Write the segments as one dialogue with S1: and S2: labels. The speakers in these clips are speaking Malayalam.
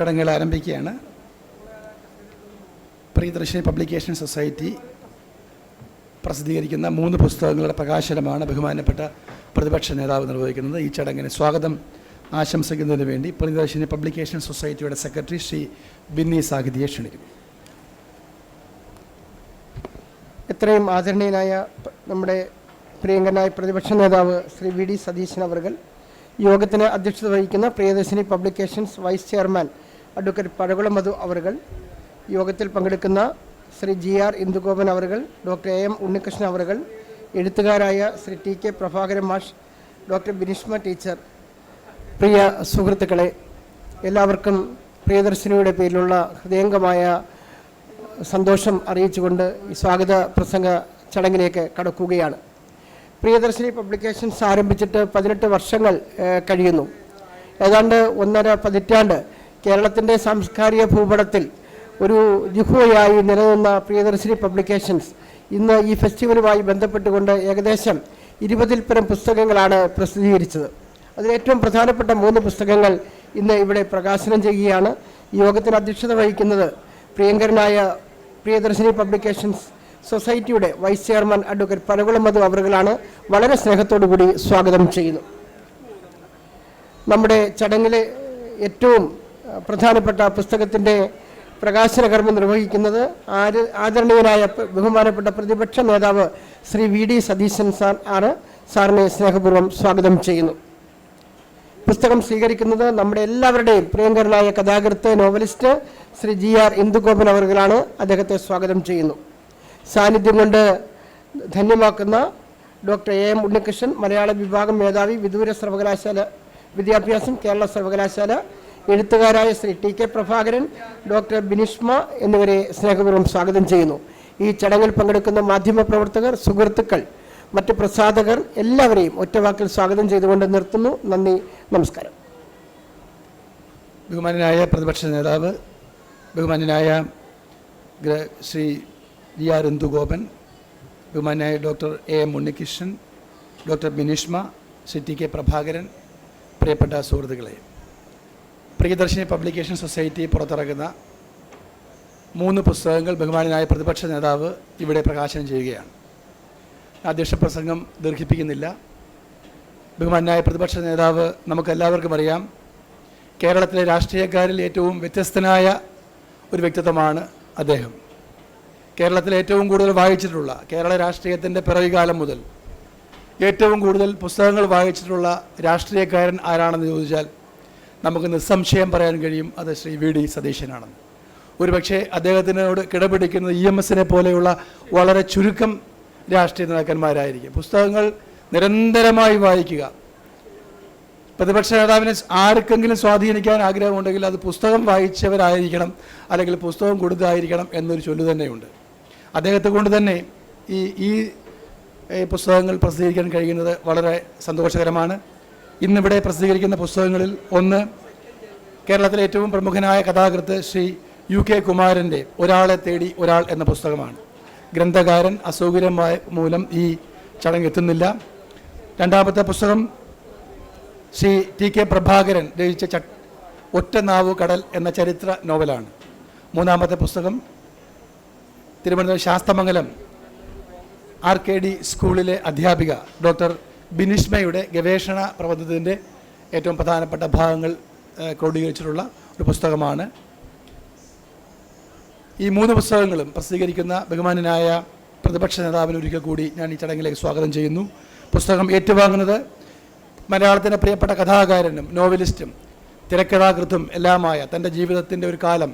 S1: ചടങ്ങുകൾ ആരംഭിക്കുകയാണ്. പ്രിയദർശിനി പബ്ലിക്കേഷൻ സൊസൈറ്റി പ്രസിദ്ധീകരിക്കുന്ന മൂന്ന് പുസ്തകങ്ങളുടെ പ്രകാശനമാണ് ബഹുമാനപ്പെട്ട പ്രതിപക്ഷ നേതാവ് നിർവഹിക്കുന്നത്. ഈ ചടങ്ങിന് സ്വാഗതം ആശംസിക്കുന്നതിന് വേണ്ടി പ്രിയദർശിനി പബ്ലിക്കേഷൻ സൊസൈറ്റിയുടെ സെക്രട്ടറി ശ്രീ ബിന്നി സാഹിതിയെ ക്ഷണിക്കുന്നു.
S2: എത്രയും ആദരണീയനായ നമ്മുടെ പ്രിയങ്കനായ പ്രതിപക്ഷ നേതാവ് ശ്രീ വി ഡി സതീശൻ അവർകൾ യോഗത്തിന് അധ്യക്ഷത വഹിക്കുന്ന Priyadarshini publications vice chairman advocate Pazhakulam Madhu അവർകൾ യോഗത്തിൽ പങ്കെടുക്കുന്ന ശ്രീ ജി ആർ ഇന്ദുഗോപൻ അവർകൾ ഡോക്ടർ എ എം ഉണ്ണികൃഷ്ണൻ അവർകൾ എഴുത്തുകാരായ ശ്രീ ടി കെ പ്രഭാകരൻ മാഷ് ഡോക്ടർ ബിനിഷ്മ ടീച്ചർ. പ്രിയ സുഹൃത്തുക്കളെ എല്ലാവർക്കും പ്രിയദർശിനിയുടെ പേരിലുള്ള ഹൃദയംഗമായ സന്തോഷം അറിയിച്ചുകൊണ്ട് ഈ സ്വാഗത പ്രസംഗ ചടങ്ങിലേക്ക് കടക്കുകയാണ്. പ്രിയദർശിനി പബ്ലിക്കേഷൻസ് ആരംഭിച്ചിട്ട് പതിനെട്ട് വർഷങ്ങൾ കഴിയുന്നു. ഏതാണ്ട് ഒന്നര പതിറ്റാണ്ട് കേരളത്തിന്റെ സാംസ്കാരിക ഭൂപടത്തിൽ ഒരു ജിഹുവയായി നിലനിന്ന പ്രിയദർശിനി പബ്ലിക്കേഷൻസ് ഇന്ന് ഈ ഫെസ്റ്റിവലുമായി ബന്ധപ്പെട്ടുകൊണ്ട് ഏകദേശം ഇരുപതിൽ പരം പുസ്തകങ്ങളാണ് പ്രസിദ്ധീകരിച്ചത്. അതിലേറ്റവും പ്രധാനപ്പെട്ട മൂന്ന് പുസ്തകങ്ങൾ ഇന്ന് ഇവിടെ പ്രകാശനം ചെയ്യുകയാണ്. യോഗത്തിന് അധ്യക്ഷത വഹിക്കുന്നത് പ്രിയങ്കരനായ പ്രിയദർശിനി പബ്ലിക്കേഷൻസ് സൊസൈറ്റിയുടെ vice chairman advocate Panakulam Madhu അവറുകളാണ് വളരെ സ്നേഹത്തോടു കൂടി സ്വാഗതം ചെയ്യുന്നു. നമ്മുടെ ചടങ്ങിലെ ഏറ്റവും പ്രധാനപ്പെട്ട പുസ്തകത്തിന്റെ പ്രകാശന കർമ്മം നിർവഹിക്കുന്നത് ആര് ആദരണീയനായ ബഹുമാനപ്പെട്ട പ്രതിപക്ഷ നേതാവ് Shri V D Satheesan sir ആണ്. സാറിനെ സ്നേഹപൂർവം സ്വാഗതം ചെയ്യുന്നു. പുസ്തകം സ്വീകരിക്കുന്നത് നമ്മുടെ എല്ലാവരുടെയും പ്രിയങ്കരനായ കഥാകൃത്ത് novelist Shri G R Indugopan അവർകളാണ്. അദ്ദേഹത്തെ സ്വാഗതം ചെയ്യുന്നു. സാന്നിധ്യം കൊണ്ട് ധന്യമാക്കുന്ന ഡോക്ടർ എ എം ഉണ്ണികൃഷ്ണൻ മലയാള വിഭാഗം മേധാവി വിദൂര സർവകലാശാല വിദ്യാഭ്യാസം കേരള സർവകലാശാല എഴുത്തുകാരായ Shri T K Prabhakaran doctor Binishma എന്നിവരെ സ്നേഹപൂർവം സ്വാഗതം ചെയ്യുന്നു. ഈ ചടങ്ങിൽ പങ്കെടുക്കുന്ന മാധ്യമ പ്രവർത്തകർ സുഹൃത്തുക്കൾ മറ്റ് പ്രസാധകർ എല്ലാവരെയും ഒറ്റവാക്കിൽ സ്വാഗതം ചെയ്തുകൊണ്ട് നിർത്തുന്നു. നന്ദി നമസ്കാരം.
S1: ബഹുമാനായ പ്രതിപക്ഷ നേതാവ് ബഹുമാനായ ശ്രീ വി ആർ ഇന്ദുഗോപൻ ബഹുമാനായ doctor A M Unnikrishnan doctor Binishma Shri T K Prabhakaran പ്രിയപ്പെട്ട സുഹൃത്തുക്കളെ പ്രിയദർശിനി പബ്ലിക്കേഷൻ സൊസൈറ്റി പുറത്തിറക്കുന്ന മൂന്ന് പുസ്തകങ്ങൾ ബഹുമാനനായ പ്രതിപക്ഷ നേതാവ് ഇവിടെ പ്രകാശനം ചെയ്യുകയാണ്. അധ്യക്ഷ പ്രസംഗം ദീർഘിപ്പിക്കുന്നില്ല. ബഹുമാനായ പ്രതിപക്ഷ നേതാവ് നമുക്കെല്ലാവർക്കും അറിയാം കേരളത്തിലെ രാഷ്ട്രീയക്കാരിൽ ഏറ്റവും വ്യത്യസ്തനായ ഒരു വ്യക്തിത്വമാണ് അദ്ദേഹം. കേരളത്തിൽ ഏറ്റവും കൂടുതൽ വായിച്ചിട്ടുള്ള കേരള രാഷ്ട്രീയത്തിന്റെ പിറവികാലം മുതൽ ഏറ്റവും കൂടുതൽ പുസ്തകങ്ങൾ വായിച്ചിട്ടുള്ള രാഷ്ട്രീയക്കാരൻ ആരാണെന്ന് ചോദിച്ചാൽ നമുക്ക് നിസ്സംശയം പറയാൻ കഴിയും അത് ശ്രീ വി ഡി സതീശനാണെന്ന് ഒരുപക്ഷെ അദ്ദേഹത്തിനോട് കിടപിടിക്കുന്നത് ഇ എം എസിനെ പോലെയുള്ള വളരെ ചുരുക്കം രാഷ്ട്രീയ നേതാക്കന്മാരായിരിക്കും. പുസ്തകങ്ങൾ നിരന്തരമായി വായിക്കുക. പ്രതിപക്ഷ നേതാവിനെ ആർക്കെങ്കിലും സ്വാധീനിക്കാൻ ആഗ്രഹമുണ്ടെങ്കിൽ അത് പുസ്തകം വായിച്ചവരായിരിക്കണം അല്ലെങ്കിൽ പുസ്തകം കൊടുത്തായിരിക്കണം എന്നൊരു ചൊല്ലു തന്നെയുണ്ട്. അദ്ദേഹത്തെ കൊണ്ട് തന്നെ ഈ ഈ പുസ്തകങ്ങൾ പ്രസിദ്ധീകരിക്കാൻ കഴിയുന്നത് വളരെ സന്തോഷകരമാണ്. ഇന്നിവിടെ പ്രസിദ്ധീകരിക്കുന്ന പുസ്തകങ്ങളിൽ ഒന്ന് കേരളത്തിലെ ഏറ്റവും പ്രമുഖനായ കഥാകൃത്ത് ശ്രീ യു കെ കുമാരന്റെ ഒരാളെ തേടി ഒരാൾ എന്ന പുസ്തകമാണ്. ഗ്രന്ഥകാരൻ അസൗകര്യമായ മൂലം ഈ ചടങ്ങ് എത്തുന്നില്ല. രണ്ടാമത്തെ പുസ്തകം ശ്രീ ടി കെ പ്രഭാകരൻ രചിച്ച ച ഒറ്റ നാവു കടൽ എന്ന ചരിത്ര നോവലാണ്. മൂന്നാമത്തെ പുസ്തകം Thiruvananthapuram Sasthamangalam R K D സ്കൂളിലെ അധ്യാപിക ഡോക്ടർ ബിനിഷ്മയുടെ ഗവേഷണ പ്രബന്ധത്തിന്റെ ഏറ്റവും പ്രധാനപ്പെട്ട ഭാഗങ്ങൾ ക്രോഡീകരിച്ചിട്ടുള്ള ഒരു പുസ്തകമാണ്. ഈ മൂന്ന് പുസ്തകങ്ങളും പ്രസിദ്ധീകരിക്കുന്ന ബഹുമാനനായ പ്രതിപക്ഷ നേതാവിന് ഒരിക്കൽ കൂടി ഞാൻ ഈ ചടങ്ങിലേക്ക് സ്വാഗതം ചെയ്യുന്നു. പുസ്തകം ഏറ്റുവാങ്ങുന്നത് മലയാളത്തിന്റെ പ്രിയപ്പെട്ട കഥാകാരനും നോവലിസ്റ്റും തിരക്കഥാകൃത്തും എല്ലാമായ തന്റെ ജീവിതത്തിന്റെ ഒരു കാലം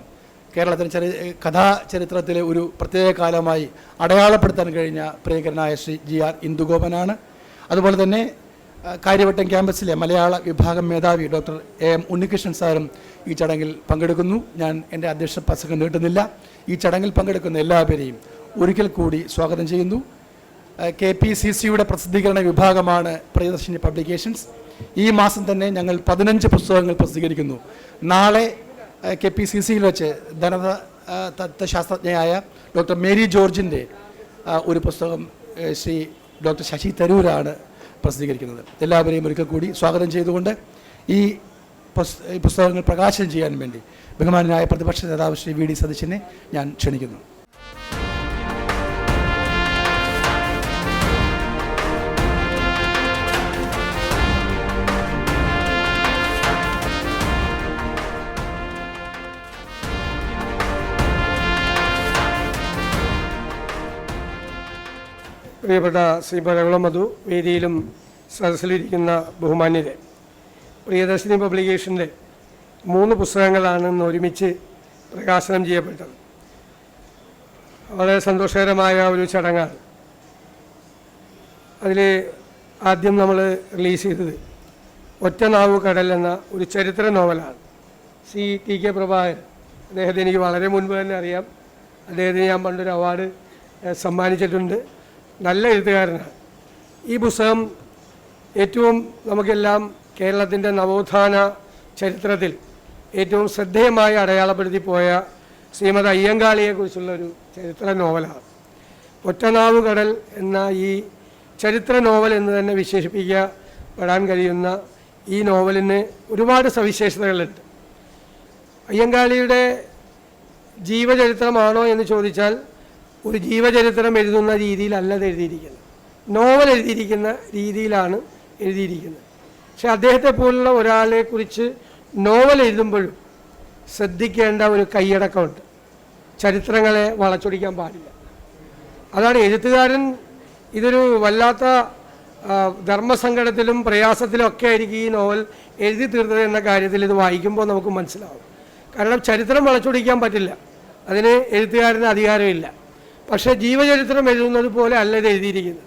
S1: കേരളത്തിന്റെ ചരി കഥാ ചരിത്രത്തിലെ ഒരു പ്രത്യേക കാലമായി അടയാളപ്പെടുത്താൻ കഴിഞ്ഞ പ്രിയങ്കരനായ ശ്രീ ജി ആർ ഇന്ദുഗോപനാണ്. അതുപോലെ തന്നെ കാര്യവട്ടം ക്യാമ്പസിലെ മലയാള വിഭാഗം മേധാവി ഡോക്ടർ എ. എം. ഉണ്ണികൃഷ്ണൻ സാറും ഈ ചടങ്ങിൽ പങ്കെടുക്കുന്നു. ഞാൻ എന്റെ അധ്യക്ഷ പ്രസംഗം നീട്ടുന്നില്ല. ഈ ചടങ്ങിൽ പങ്കെടുക്കുന്ന എല്ലാവരെയും ഒരിക്കൽ കൂടി സ്വാഗതം ചെയ്യുന്നു. കെ. പി. സി. സിയുടെ പ്രസിദ്ധീകരണ വിഭാഗമാണ് പ്രിയദർശിനി പബ്ലിക്കേഷൻസ്. ഈ മാസം തന്നെ ഞങ്ങൾ പതിനഞ്ച് പുസ്തകങ്ങൾ പ്രസിദ്ധീകരിക്കുന്നു. നാളെ കെ. പി. സി. സിയിൽ വെച്ച് ധനത തത്വശാസ്ത്രജ്ഞയായ ഡോക്ടർ മേരി ജോർജിന്റെ ഒരു പുസ്തകം ശ്രീ ഡോക്ടർ ശശി തരൂരാണ് പ്രസിദ്ധീകരിക്കുന്നത്. എല്ലാവരെയും ഒരിക്കൽ കൂടി സ്വാഗതം ചെയ്തുകൊണ്ട് ഈ പുസ്- പുസ്തകങ്ങൾ പ്രകാശനം ചെയ്യാൻ വേണ്ടി ബഹുമാനായ പ്രതിപക്ഷ നേതാവ് ശ്രീ വി ഡി സതീശനെ ഞാൻ ക്ഷണിക്കുന്നു.
S3: പ്രിയപ്പെട്ട ശ്രീ പരകുളം മധു വേദിയിലും സദസ്സിലിരിക്കുന്ന ബഹുമാന്യരെ പ്രിയദർശിനി പബ്ലിക്കേഷന്റെ മൂന്ന് പുസ്തകങ്ങളാണ് ഇന്ന് ഒരുമിച്ച് പ്രകാശനം ചെയ്യപ്പെട്ടത്. വളരെ സന്തോഷകരമായ ഒരു ചടങ്ങാണ്. അതിൽ ആദ്യം നമ്മൾ റിലീസ് ചെയ്തത് ഒറ്റനാവ് കടൽ എന്ന ഒരു ചരിത്ര നോവലാണ്. സി. ടി. കെ. പ്രഭാകരൻ. അദ്ദേഹത്തെ എനിക്ക് വളരെ മുൻപ് തന്നെ അറിയാം. അദ്ദേഹത്തിന് ഞാൻ പണ്ടൊരു അവാർഡ് സമ്മാനിച്ചിട്ടുണ്ട്. നല്ല എഴുത്തുകാരനാണ്. ഈ പുസ്തകം ഏറ്റവും നമുക്കെല്ലാം കേരളത്തിന്റെ നവോത്ഥാന ചരിത്രത്തിൽ ഏറ്റവും ശ്രദ്ധേയമായി അടയാളപ്പെടുത്തി പോയ ശ്രീമത അയ്യങ്കാളിയെക്കുറിച്ചുള്ള ഒരു ചരിത്ര നോവലാണ്. ഒറ്റനാവ് കടൽ എന്ന ഈ ചരിത്ര നോവൽ എന്ന് തന്നെ വിശേഷിപ്പിക്കപ്പെടാൻ കഴിയുന്ന ഈ നോവലിന് ഒരുപാട് സവിശേഷതകളുണ്ട്. അയ്യങ്കാളിയുടെ ജീവചരിത്രമാണോ എന്ന് ചോദിച്ചാൽ ഒരു ജീവചരിത്രം എഴുതുന്ന രീതിയിലല്ല അത് എഴുതിയിരിക്കുന്നത്. നോവൽ എഴുതിയിരിക്കുന്ന രീതിയിലാണ് എഴുതിയിരിക്കുന്നത്. പക്ഷെ അദ്ദേഹത്തെ പോലുള്ള ഒരാളെ കുറിച്ച് നോവൽ എഴുതുമ്പോഴും ശ്രദ്ധിക്കേണ്ട ഒരു കൈയടക്കമുണ്ട്. ചരിത്രങ്ങളെ വളച്ചൊടിക്കാൻ പാടില്ല. അതാണ് എഴുത്തുകാരൻ ഇതൊരു വല്ലാത്ത ധർമ്മസങ്കടത്തിലും പ്രയാസത്തിലും ഒക്കെ ആയിരിക്കും ഈ നോവൽ എഴുതി തീർത്തത് എന്ന കാര്യത്തിൽ ഇത് വായിക്കുമ്പോൾ നമുക്ക് മനസ്സിലാവും. കാരണം ചരിത്രം വളച്ചൊടിക്കാൻ പറ്റില്ല. അതിന് എഴുത്തുകാരന് അധികാരമില്ല. പക്ഷേ ജീവചരിത്രം എഴുതുന്നത് പോലെ അല്ല ഇത് എഴുതിയിരിക്കുന്നത്.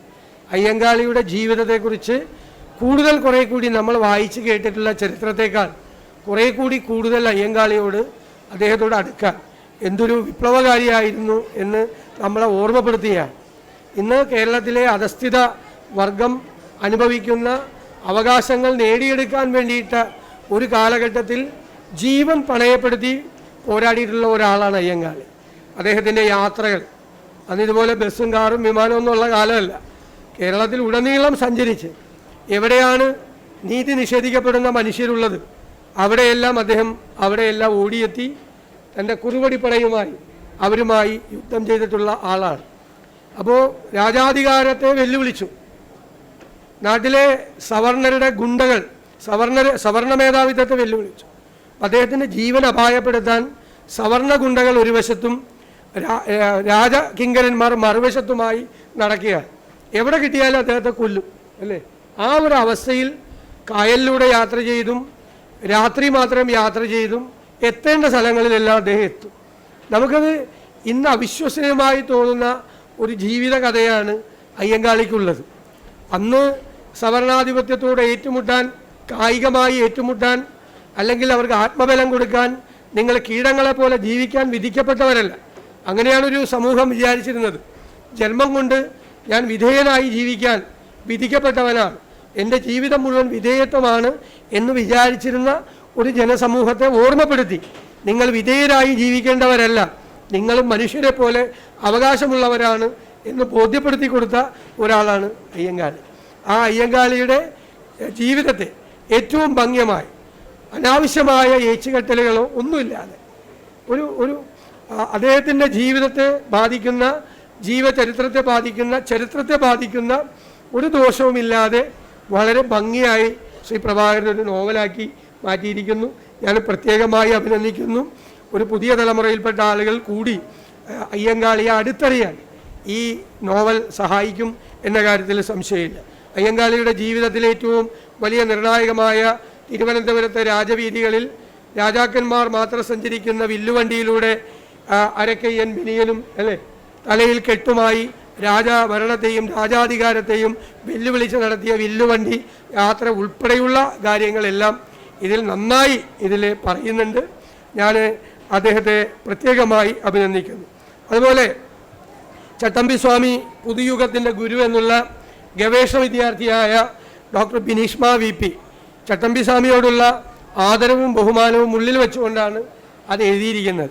S3: അയ്യങ്കാളിയുടെ ജീവിതത്തെക്കുറിച്ച് കൂടുതൽ കുറേ കൂടി നമ്മൾ വായിച്ച് കേട്ടിട്ടുള്ള ചരിത്രത്തെക്കാൾ കുറേ കൂടി കൂടുതൽ അയ്യങ്കാളിയോട് അദ്ദേഹത്തോട് അടുക്കാൻ എന്തൊരു വിപ്ലവകാരിയായിരുന്നു എന്ന് നമ്മളെ ഓർമ്മപ്പെടുത്തിയ. ഇന്ന് കേരളത്തിലെ അധസ്ഥിത വർഗം അനുഭവിക്കുന്ന അവകാശങ്ങൾ നേടിയെടുക്കാൻ വേണ്ടിയിട്ട് ഒരു കാലഘട്ടത്തിൽ ജീവൻ പണയപ്പെടുത്തി പോരാടിയിട്ടുള്ള ഒരാളാണ് അയ്യങ്കാളി. അദ്ദേഹത്തിന്റെ യാത്രകൾ അന്ന് ഇതുപോലെ ബസ്സും കാറും വിമാനവും ഉള്ള കാലമല്ല. കേരളത്തിൽ ഉടനീളം സഞ്ചരിച്ച് എവിടെയാണ് നീതി നിഷേധിക്കപ്പെടുന്ന മനുഷ്യരുള്ളത്? അവിടെയെല്ലാം അദ്ദേഹം അവിടെയെല്ലാം ഓടിയെത്തി തന്റെ കുറുവടിപ്പടയുമായി അവരുമായി യുദ്ധം ചെയ്തിട്ടുള്ള ആളാണ്. അപ്പോൾ രാജാധികാരത്തെ വെല്ലുവിളിച്ചു. നാട്ടിലെ സവർണരുടെ ഗുണ്ടകൾ സവർണർ സവർണ മേധാവിത്വത്തെ വെല്ലുവിളിച്ചു. അദ്ദേഹത്തിന്റെ ജീവൻ അപായപ്പെടുത്താൻ സവർണ ഗുണ്ടകൾ ഒരു വശത്തും രാ- കിങ്കരന്മാർ മറുവശത്തുമായി നടക്കുക എവിടെ കിട്ടിയാലും അദ്ദേഹത്തെ കൊല്ലും അല്ലേ? ആ ഒരു അവസ്ഥയിൽ കായലിലൂടെ യാത്ര ചെയ്തും രാത്രി മാത്രം യാത്ര ചെയ്തും എത്തേണ്ട സ്ഥലങ്ങളിലെല്ലാം അദ്ദേഹം എത്തും. നമുക്കത് ഇന്ന് അവിശ്വസനീയമായി തോന്നുന്ന ഒരു ജീവിത കഥയാണ് അയ്യങ്കാളിക്കുള്ളത്. അന്ന് സവർണാധിപത്യത്തോട് ഏറ്റുമുട്ടാൻ കായികമായി ഏറ്റുമുട്ടാൻ അല്ലെങ്കിൽ അവർക്ക് ആത്മബലം കൊടുക്കാൻ നിങ്ങൾ കീടങ്ങളെ പോലെ ജീവിക്കാൻ വിധിക്കപ്പെട്ടവരല്ല. അങ്ങനെയാണ് ഒരു സമൂഹം വിചാരിച്ചിരുന്നത്. ജന്മം കൊണ്ട് ഞാൻ വിധേയനായി ജീവിക്കാൻ വിധിക്കപ്പെട്ടവനാണ്. എന്റെ ജീവിതം മുഴുവൻ വിധേയത്വമാണ് എന്ന് വിചാരിച്ചിരുന്ന ഒരു ജനസമൂഹത്തെ ഓർമ്മപ്പെടുത്തി. നിങ്ങൾ വിധേയരായി ജീവിക്കേണ്ടവരല്ല. നിങ്ങൾ മനുഷ്യരെ പോലെ അവകാശമുള്ളവരാണ് എന്ന് ബോധ്യപ്പെടുത്തി കൊടുത്ത ഒരാളാണ് അയ്യങ്കാളി. ആ അയ്യങ്കാളിയുടെ ജീവിതത്തെ ഏറ്റവും ഭംഗ്യമായി അനാവശ്യമായ ഏച്ചുകെട്ടലുകളോ ഒന്നുമില്ലാതെ ഒരു ഒരു അദ്ദേഹത്തിന്റെ ജീവിതത്തെ ബാധിക്കുന്ന ജീവചരിത്രത്തെ ബാധിക്കുന്ന ചരിത്രത്തെ ബാധിക്കുന്ന ഒരു ദോഷവുമില്ലാതെ വളരെ ഭംഗിയായി ശ്രീ പ്രഭാകരൻ ഒരു നോവലാക്കി മാറ്റിയിരിക്കുന്നു. ഞാൻ പ്രത്യേകമായി അഭിനന്ദിക്കുന്നു. ഒരു പുതിയ തലമുറയിൽപ്പെട്ട ആളുകൾ കൂടി അയ്യങ്കാളിയെ അടുത്തറിയാൻ ഈ നോവൽ സഹായിക്കും എന്ന കാര്യത്തിൽ സംശയമില്ല. അയ്യങ്കാളിയുടെ ജീവിതത്തിലെ ഏറ്റവും വലിയ നിർണായകമായ തിരുവനന്തപുരത്തെ രാജവീതികളിൽ രാജാക്കന്മാർ മാത്രം സഞ്ചരിക്കുന്ന വില്ലുവണ്ടിയിലൂടെ അരക്കയ്യൻ ബിനിയനും അല്ലേ? തലയിൽ കെട്ടുമായി രാജാഭരണത്തെയും രാജാധികാരത്തെയും വെല്ലുവിളിച്ച് നടത്തിയ വില്ലുവണ്ടി യാത്ര ഉൾപ്പെടെയുള്ള കാര്യങ്ങളെല്ലാം ഇതിൽ നന്നായി ഇതിൽ പറയുന്നുണ്ട്. ഞാൻ അദ്ദേഹത്തെ പ്രത്യേകമായി അഭിനന്ദിക്കുന്നു. അതുപോലെ ചട്ടമ്പി സ്വാമി പുതുയുഗത്തിന്റെ ഗുരു എന്നുള്ള ഗവേഷണ വിദ്യാർത്ഥിയായ doctor Bineeshma V P Chattambi സ്വാമിയോടുള്ള ആദരവും ബഹുമാനവും ഉള്ളിൽ വെച്ചുകൊണ്ടാണ് അത് എഴുതിയിരിക്കുന്നത്.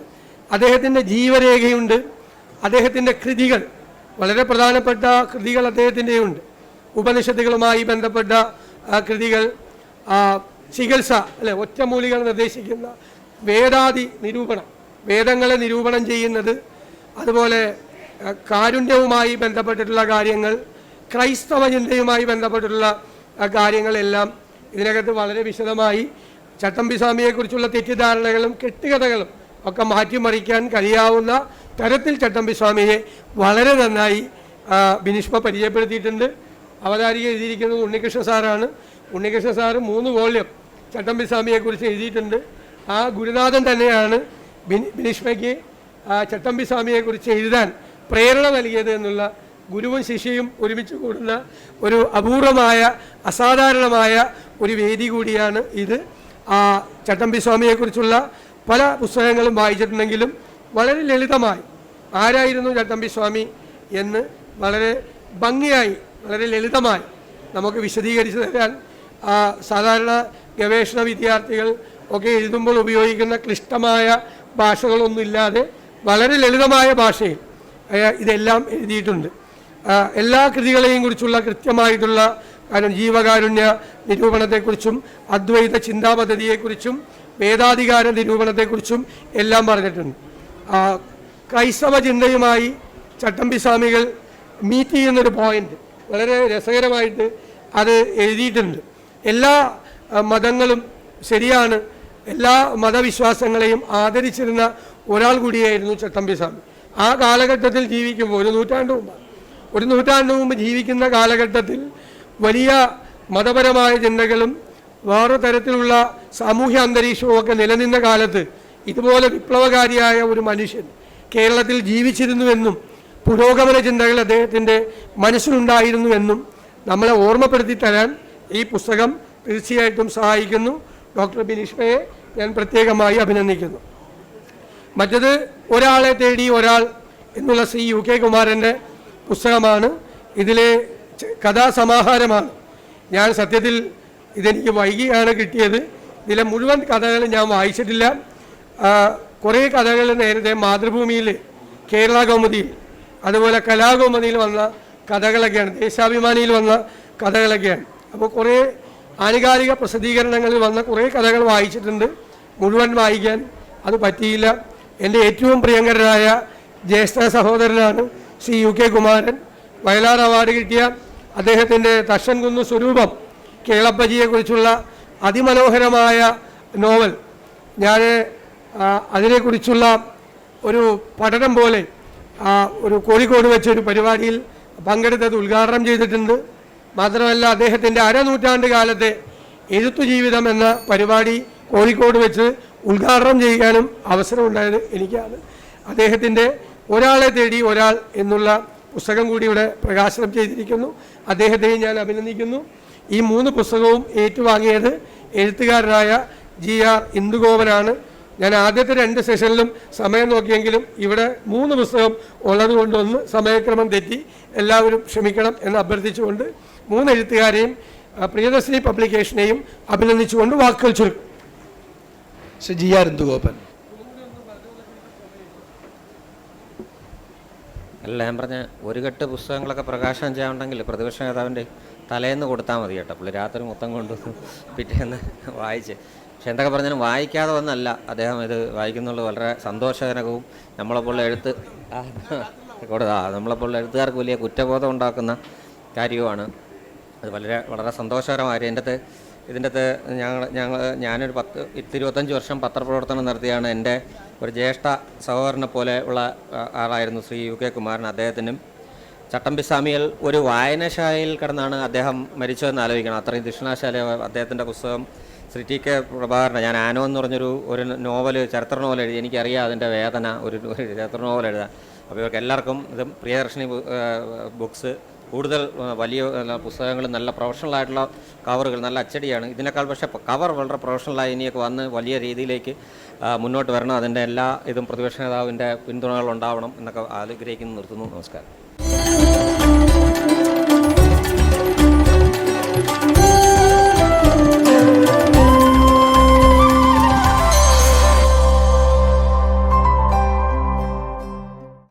S3: അദ്ദേഹത്തിന്റെ ജീവരേഖയുണ്ട്. അദ്ദേഹത്തിന്റെ കൃതികൾ വളരെ പ്രധാനപ്പെട്ട കൃതികൾ അദ്ദേഹത്തിന്റെയുണ്ട്. ഉപനിഷത്തുകളുമായി ബന്ധപ്പെട്ട കൃതികൾ ചികിത്സ അല്ലെ ഒറ്റമൂലികൾ നിർദ്ദേശിക്കുന്ന വേദാദി നിരൂപണം വേദങ്ങളെ നിരൂപണം ചെയ്യുന്നത് അതുപോലെ കാരുണ്യവുമായി ബന്ധപ്പെട്ടിട്ടുള്ള കാര്യങ്ങൾ ക്രൈസ്തവ ചിന്തയുമായി ബന്ധപ്പെട്ടിട്ടുള്ള കാര്യങ്ങളെല്ലാം ഇതിനകത്ത് വളരെ വിശദമായി ചട്ടമ്പിസ്വാമിയെക്കുറിച്ചുള്ള തെറ്റിദ്ധാരണകളും കെട്ടുകഥകളും ഒക്കെ മാറ്റിമറിക്കാൻ കഴിയാവുന്ന തരത്തിൽ ചട്ടമ്പി സ്വാമിയെ വളരെ നന്നായി ബിനിഷ്മ പരിചയപ്പെടുത്തിയിട്ടുണ്ട്. അവതാരിക എഴുതിയിരിക്കുന്നത് ഉണ്ണികൃഷ്ണ സാറാണ്. ഉണ്ണികൃഷ്ണ സാറ് മൂന്ന് വോള്യം ചട്ടമ്പി സ്വാമിയെക്കുറിച്ച് എഴുതിയിട്ടുണ്ട്. ആ ഗുരുനാഥൻ തന്നെയാണ് ബിനി ബിനിഷ്മയ്ക്ക് ചട്ടമ്പി സ്വാമിയെക്കുറിച്ച് എഴുതാൻ പ്രേരണ നൽകിയത് എന്നുള്ള ഗുരുവും ശിഷ്യയും ഒരുമിച്ച് കൂടുന്ന ഒരു അപൂർവമായ അസാധാരണമായ ഒരു വേദി കൂടിയാണ് ഇത്. ആ ചട്ടമ്പി സ്വാമിയെക്കുറിച്ചുള്ള പല പുസ്തകങ്ങളും വായിച്ചിട്ടുണ്ടെങ്കിലും വളരെ ലളിതമായി ആരായിരുന്നു ചട്ടമ്പി സ്വാമി എന്ന് വളരെ ഭംഗിയായി വളരെ ലളിതമായി നമുക്ക് വിശദീകരിച്ചു തരാൻ സാധാരണ ഗവേഷണ വിദ്യാർത്ഥികൾ ഒക്കെ എഴുതുമ്പോൾ ഉപയോഗിക്കുന്ന ക്ലിഷ്ടമായ ഭാഷകളൊന്നുമില്ലാതെ വളരെ ലളിതമായ ഭാഷയിൽ ഇതെല്ലാം എഴുതിയിട്ടുണ്ട്. എല്ലാ കൃതികളെയും കുറിച്ചുള്ള കൃത്യമായിട്ടുള്ള കാരണം ജീവകാരുണ്യ നിരൂപണത്തെക്കുറിച്ചും അദ്വൈത ചിന്താപദ്ധതിയെക്കുറിച്ചും വേദാധികാര നിരൂപണത്തെക്കുറിച്ചും എല്ലാം പറഞ്ഞിട്ടുണ്ട്. ക്രൈസ്തവ ചിന്തയുമായി ചട്ടമ്പി സ്വാമികൾ മീറ്റ് ചെയ്യുന്നൊരു പോയിന്റ് വളരെ രസകരമായിട്ട് അത് എഴുതിയിട്ടുണ്ട്. എല്ലാ മതങ്ങളും ശരിയാണ്. എല്ലാ മതവിശ്വാസങ്ങളെയും ആദരിച്ചിരുന്ന ഒരാൾ കൂടിയായിരുന്നു ചട്ടമ്പി സ്വാമി. ആ കാലഘട്ടത്തിൽ ജീവിക്കുമ്പോൾ ഒരു നൂറ്റാണ്ട് മുമ്പ് ഒരു നൂറ്റാണ്ട് മുമ്പ് ജീവിക്കുന്ന കാലഘട്ടത്തിൽ വലിയ മതപരമായ ചിന്തകളും വേറെ തരത്തിലുള്ള സാമൂഹ്യ അന്തരീക്ഷവും ഒക്കെ നിലനിന്ന കാലത്ത് ഇതുപോലെ വിപ്ലവകാരിയായ ഒരു മനുഷ്യൻ കേരളത്തിൽ ജീവിച്ചിരുന്നുവെന്നും പുരോഗമന ചിന്തകൾ അദ്ദേഹത്തിന്റെ മനസ്സിലുണ്ടായിരുന്നുവെന്നും നമ്മളെ ഓർമ്മപ്പെടുത്തി തരാൻ ഈ പുസ്തകം തീർച്ചയായിട്ടും സഹായിക്കുന്നു. ഡോക്ടർ ബിനിഷ്മയെ ഞാൻ പ്രത്യേകമായി അഭിനന്ദിക്കുന്നു. മറ്റത് ഒരാളെ തേടി ഒരാൾ എന്നുള്ള ശ്രീ യു കെ കുമാരന്റെ പുസ്തകമാണ്. ഇതിലെ കഥാസമാഹാരമാണ്. ഞാൻ സത്യത്തിൽ ഇതെനിക്ക് വൈകിയാണ് കിട്ടിയത്. ഇതിലെ മുഴുവൻ കഥകളും ഞാൻ വായിച്ചിട്ടില്ല. കുറേ കഥകൾ നേരത്തെ മാതൃഭൂമിയിൽ കേരള കൗമുദിയിൽ അതുപോലെ കലാകൗമുദിയിൽ വന്ന കഥകളൊക്കെയാണ്. ദേശാഭിമാനിയിൽ വന്ന കഥകളൊക്കെയാണ്. അപ്പോൾ കുറേ ആനുകാലിക പ്രസിദ്ധീകരണങ്ങളിൽ വന്ന കുറേ കഥകൾ വായിച്ചിട്ടുണ്ട്. മുഴുവൻ വായിക്കാൻ അത് പറ്റിയില്ല. എന്റെ ഏറ്റവും പ്രിയങ്കരനായ ജ്യേഷ്ഠ സഹോദരനാണ് Shri U K Kumaran. Vayalar award കിട്ടിയ അദ്ദേഹത്തിന്റെ തഷൻ സ്വരൂപം കേളപ്പജിയെക്കുറിച്ചുള്ള അതിമനോഹരമായ നോവൽ. ഞാൻ അതിനെക്കുറിച്ചുള്ള ഒരു പഠനം പോലെ ഒരു കോഴിക്കോട് വെച്ചൊരു പരിപാടിയിൽ പങ്കെടുത്തത് ഉദ്ഘാടനം ചെയ്തിട്ടുണ്ട്. മാത്രമല്ല അദ്ദേഹത്തിന്റെ അരനൂറ്റാണ്ട് കാലത്തെ എഴുത്തു ജീവിതം എന്ന പരിപാടി കോഴിക്കോട് വെച്ച് ഉദ്ഘാടനം ചെയ്യാനും അവസരമുണ്ടായത് എനിക്കാണ്. അദ്ദേഹത്തിന്റെ ഒരാളെ തേടി ഒരാൾ എന്നുള്ള പുസ്തകം കൂടി ഇവിടെ പ്രകാശനം ചെയ്തിരിക്കുന്നു. അദ്ദേഹത്തെ ഞാൻ അഭിനന്ദിക്കുന്നു. ഈ മൂന്ന് പുസ്തകവും ഏറ്റുവാങ്ങിയത് എഴുത്തുകാരനായ ജി ആർ ഇന്ദുഗോപനാണ്. ഞാൻ ആദ്യത്തെ രണ്ട് സെഷനിലും സമയം നോക്കിയെങ്കിലും ഇവിടെ മൂന്ന് പുസ്തകം ഉള്ളത് കൊണ്ടൊന്ന് സമയക്രമം തെറ്റി എല്ലാവരും ക്ഷമിക്കണം എന്ന് അഭ്യർത്ഥിച്ചുകൊണ്ട് മൂന്ന് എഴുത്തുകാരെയും പ്രിയദർശിനി പബ്ലിക്കേഷനെയും അഭിനന്ദിച്ചുകൊണ്ട് വാക്കുകൾ ചുരുക്കും
S1: ശ്രീ ജി ആർ ഇന്ദുഗോപൻ.
S4: അല്ല ഞാൻ പറഞ്ഞ ഒരു കെട്ട് പുസ്തകങ്ങളൊക്കെ പ്രകാശനം ചെയ്യാനുണ്ടെങ്കിൽ പ്രതിപക്ഷ നേതാവിന്റെ തലേന്ന് കൊടുത്താൽ മതി കേട്ടോ. പുള്ളി രാത്രി മൊത്തം കൊണ്ടുവന്നു പിറ്റേന്ന് വായിച്ച്. പക്ഷെ എന്തൊക്കെ പറഞ്ഞാലും വായിക്കാതെ വന്നല്ല. അദ്ദേഹം ഇത് വായിക്കുന്നുള്ളത് വളരെ സന്തോഷജനകവും നമ്മളെപ്പോലുള്ള എഴുത്ത് കൊടുത്താ നമ്മളെപ്പോലുള്ള എഴുത്തുകാർക്ക് വലിയ കുറ്റബോധം ഉണ്ടാക്കുന്ന കാര്യവുമാണ്. അത് വളരെ വളരെ സന്തോഷകരമായ എന്റെ ഇതിന്റെ അകത്ത് ഞങ്ങൾ ഞങ്ങൾ ഞാനൊരു പത്ത് ഇരുപത്തഞ്ച് വർഷം പത്രപ്രവർത്തനം നടത്തിയാണ് എന്റെ ഒരു ജ്യേഷ്ഠ സഹോദരനെ പോലെ ഉള്ള ആളായിരുന്നു ശ്രീ യു കെ കുമാരൻ അദ്ദേഹത്തിനും. ചട്ടമ്പി സ്വാമികൾ ഒരു വായനശാലയിൽ കിടന്നാണ് അദ്ദേഹം മരിച്ചതെന്ന് ആലോചിക്കണം. അത്രയും ദക്ഷിണാശാല അദ്ദേഹത്തിന്റെ പുസ്തകം ശ്രീ ടി കെ പ്രഭാകരന്റെ ഞാൻ ആനോ എന്ന് പറഞ്ഞൊരു ഒരു നോവൽ ചരിത്ര നോവൽ എഴുതി. എനിക്കറിയാം അതിന്റെ വേദന ഒരു ചരിത്ര നോവൽ എഴുതാൻ. അപ്പോൾ ഇവർക്ക് എല്ലാവർക്കും ഇത് പ്രിയദർശിനി ബുക്സ് കൂടുതൽ വലിയ പുസ്തകങ്ങൾ നല്ല പ്രൊഫഷണൽ ആയിട്ടുള്ള കവറുകൾ നല്ല അച്ചടിയാണ്. ഇതിനേക്കാൾ പക്ഷേ കവർ വളരെ പ്രൊഫഷണലായി ഇനിയൊക്കെ വന്ന് വലിയ രീതിയിലേക്ക് മുന്നോട്ട് വരണം. അതിന്റെ എല്ലാ ഇതും പ്രതിപക്ഷ നേതാവിന്റെ പിന്തുണകൾ ഉണ്ടാവണം എന്നൊക്കെ ആഗ്രഹിക്കുന്നു. നിർത്തുന്നു. നമസ്കാരം.